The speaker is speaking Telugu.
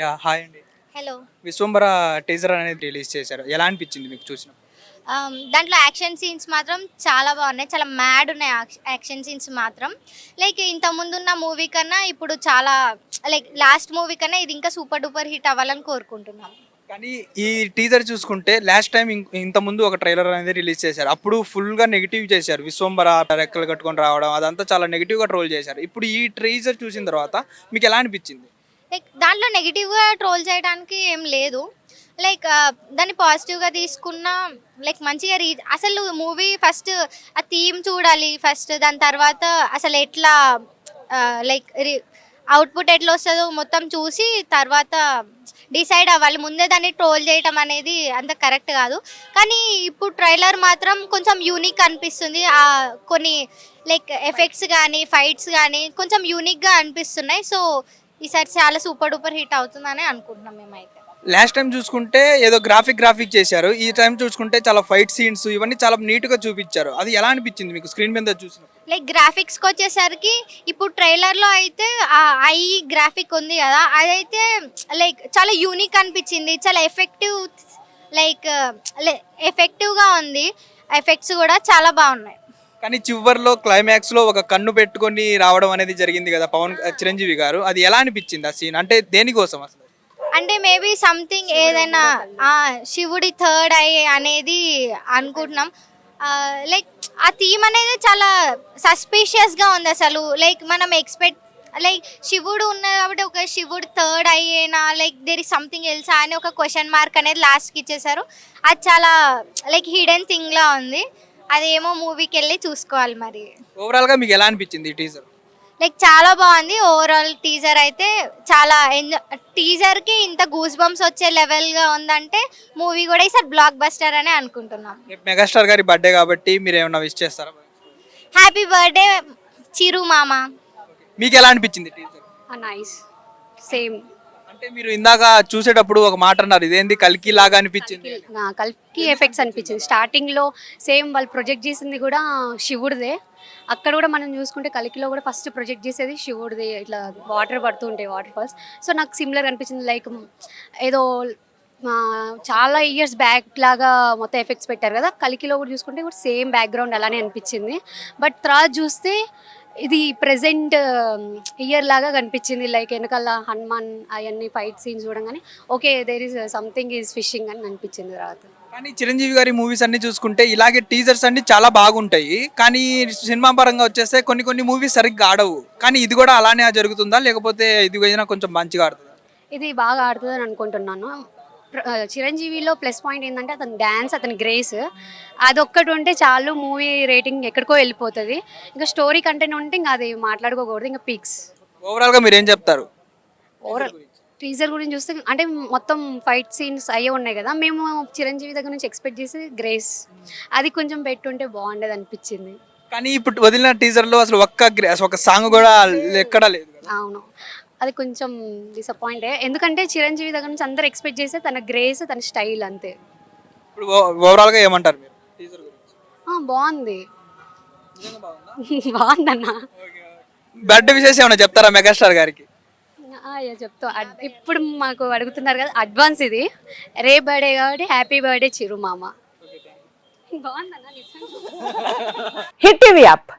యా హాయ్ అండి. హలో. విశ్వంబర టీజర్ అనేది రిలీజ్ చేశారు. ఎలా అనిపించింది మీకు చూసిన Um, దాంట్లో యాక్షన్ సీన్స్ మాత్రం చాలా బాగున్నాయి. చాలా మ్యాడ్ ఉన్నాయి యాక్షన్ సీన్స్ మాత్రం. లైక్ ఇంత ముందున్న మూవీ కన్నా ఇప్పుడు చాలా లైక్ లాస్ట్ మూవీ కన్నా ఇది ఇంకా సూపర్ డూపర్ హిట్ అవ్వాలని కోరుకుంటున్నాం. కానీ ఈ టీజర్ చూసుకుంటే లాస్ట్ టైం ఇంత ముందు ఒక ట్రైలర్ అనేది రిలీజ్ చేశారు. అప్పుడు ఫుల్గా నెగిటివ్ చేశారు. విశ్వంబర రెక్కలు కట్టుకొని రావడం అదంతా చాలా నెగిటివ్గా ట్రోల్ చేశారు. ఇప్పుడు ఈ టీజర్ చూసిన తర్వాత మీకు ఎలా అనిపించింది? లైక్ దాంట్లో నెగిటివ్గా ట్రోల్ చేయడానికి ఏం లేదు. లైక్ uh, దాన్ని పాజిటివ్గా తీసుకున్న లైక్ మంచిగా రీ అసలు మూవీ ఫస్ట్ ఆ థీమ్ చూడాలి ఫస్ట్ దాని తర్వాత అసలు ఎట్లా uh, లైక్ అవుట్పుట్ ఎట్లా వస్తుందో మొత్తం చూసి తర్వాత డిసైడ్ అవ్వాలి. ముందే దాన్ని ట్రోల్ చేయటం అనేది అంత కరెక్ట్ కాదు. కానీ ఇప్పుడు ట్రైలర్ మాత్రం కొంచెం యూనిక్ అనిపిస్తుంది. ఆ కొన్ని లైక్ ఎఫెక్ట్స్ కానీ ఫైట్స్ కానీ కొంచెం యూనిక్గా అనిపిస్తున్నాయి. సో ఈసారి చాలా సూపర్ డూపర్ హిట్ అవుతుందని అనుకుంటున్నాం మేమైతే. లాస్ట్ టైం చూసుకుంటే ఏదో గ్రాఫిక్ గ్రాఫిక్ చేశారు. ఈ టైం చూసుకుంటే చాలా ఫైట్ సీన్స్ ఇవన్నీ చాలా నీట్గా చూపించారు. అది ఎలా అనిపించింది మీకు స్క్రీన్ మీద చూసిన? లైక్ గ్రాఫిక్స్కి వచ్చేసరికి ఇప్పుడు ట్రైలర్లో అయితే ఐ గ్రాఫిక్ ఉంది కదా అదైతే లైక్ చాలా యూనిక్ అనిపించింది. చాలా ఎఫెక్టివ్ లైక్ ఎఫెక్టివ్గా ఉంది. ఎఫెక్ట్స్ కూడా చాలా బాగున్నాయి. కానీ చివరిలో క్లైమాక్స్లో ఒక కన్ను పెట్టుకొని రావడం అనేది జరిగింది కదా పవన్ చిరంజీవి గారు. అది ఎలా అనిపించింది ఆ సీన్ అంటే దేనికోసం అసలు? అంటే మేబీ సంథింగ్ ఏదైనా శివుడి థర్డ్ ఐ అనేది అనుకుంటున్నాం. లైక్ ఆ థీమ్ అనేది చాలా సస్పీషియస్గా ఉంది అసలు. లైక్ మనం ఎక్స్పెక్ట్ లైక్ శివుడు ఉన్నది కాబట్టి ఒక శివుడు third అయ్యేనా like there is something else అని ఒక క్వశ్చన్ మార్క్ అనేది లాస్ట్కి ఇచ్చేసారు అది చాలా లైక్ హిడెన్ థింగ్లా ఉంది. అదేమో మూవీకి వెళ్ళి చూసుకోవాలి మరి. ఓవరాల్గా మీకు ఎలా అనిపించింది ఈ టీజర్ లైక్ చాలా బాగుంది. ఓవరాల్ టీజర్ అయితే చాలా ఎంజాయ్ టీజర్కి ఇంత గూస్ బంప్స్ వచ్చే లెవెల్గా ఉందంటే మూవీ కూడా ఈసారి బ్లాక్ బస్టర్ అని అనుకుంటున్నాం. రేపు మెగాస్టార్ గారి బర్త్డే కాబట్టి మీరు ఏమైనా విష్ చేస్తారా? హ్యాపీ బర్త్డే చిరు మామ. మీకు ఎలా అనిపించింది టీజర్ నైస్ సేమ్ అంటే మీరు ఇందాక చూసేటప్పుడు ఒక మాట అన్నారు ఇదేంది కల్కి లాగా అనిపించింది? కల్కి ఎఫెక్ట్స్ అనిపించింది. స్టార్టింగ్లో సేమ్ వాళ్ళు ప్రొజెక్ట్ చేసింది కూడా శివుడిదే. అక్కడ కూడా మనం చూసుకుంటే కలికిలో కూడా ఫస్ట్ ప్రొజెక్ట్ చేసేది శివుడిదే. ఇట్లా వాటర్ పడుతూ ఉంటాయి వాటర్ ఫాల్స్ సో నాకు సిమిలర్ అనిపించింది. లైక్ ఏదో చాలా ఇయర్స్ బ్యాక్ లాగా మొత్తం ఎఫెక్ట్స్ పెట్టారు కదా. కలికిలో కూడా చూసుకుంటే కూడా సేమ్ బ్యాక్గ్రౌండ్ అలానే అనిపించింది. బట్ తర్వాత చూస్తే ఇది ప్రెసెంట్ ఇయర్ లాగా కనిపించింది. లైక్ వెనకాల హనుమాన్ అవన్నీ ఫైట్ సీన్స్ చూడంగానే okay there is something is fishing అని అనిపించింది తర్వాత. కానీ చిరంజీవి గారి మూవీస్ అన్ని చూసుకుంటే ఇలాగే టీజర్స్ అన్ని చాలా బాగుంటాయి. కానీ సినిమా పరంగా వచ్చేస్తే కొన్ని కొన్ని మూవీస్ సరిగ్గా ఆడవు. కానీ ఇది కూడా అలానే జరుగుతుందా? లేకపోతే ఇది కొంచెం మంచిగా ఆడుతుందా? ఇది బాగా ఆడుతుందని అనుకుంటున్నాను. చిరంజీవిలో ప్లస్ పాయింట్ ఏంటంటే అతని డ్యాన్స్ అతని గ్రేస్ అదొక్కటి ఉంటే చాలు మూవీ రేటింగ్ ఎక్కడికో వెళ్ళిపోతుంది. ఇంకా స్టోరీ కంటెంట్ ఉంటే ఇంకా అది మాట్లాడుకోకూడదు ఇంకా పిక్స్. ఓవరాల్గా మీరు ఏం చెప్తారు? ఓవరాల్ టీజర్ గురించి చూస్తే అంటే మొత్తం ఫైట్ సీన్స్ అయ్యే ఉన్నాయి కదా మేము చిరంజీవి దగ్గర నుంచి ఎక్స్పెక్ట్ చేసి గ్రేస్. అది కొంచెం పెట్టుంటే బాగుండేది అనిపించింది. కానీ ఇప్పుడు వదిలిన టీజర్లో అసలు ఒక్క ఒక సాంగ్ కూడా ఎక్కడా లేదు. అవును. అది కొంచెం డిసప్పాయింట్ ఎందుకంటే చిరంజీవి దగ్గర నుంచి అందరు ఎక్స్పెక్ట్ చేస్తే తన గ్రేస్ తన స్టైల్ అంతే. ఇప్పుడు ఓవరాల్గా ఏమంటారు మీరు? టీజర్ గురించి. ఆ, బాగుంది? బాగుందన్నా. బర్త్డే విశేషం ఏమైనా చెప్తారా మెగాస్టార్ గారికి? ఆ, యా, చెప్తా. అడ్- ఇప్పుడు మాకు అడుగుతున్నారు కదా అడ్వాన్స్ ఇది. రే బర్త్డే కాబట్టి హ్యాపీ బర్త్డే చిరుమామ. బాగుందన్నా నిజంగా. Hit TV app.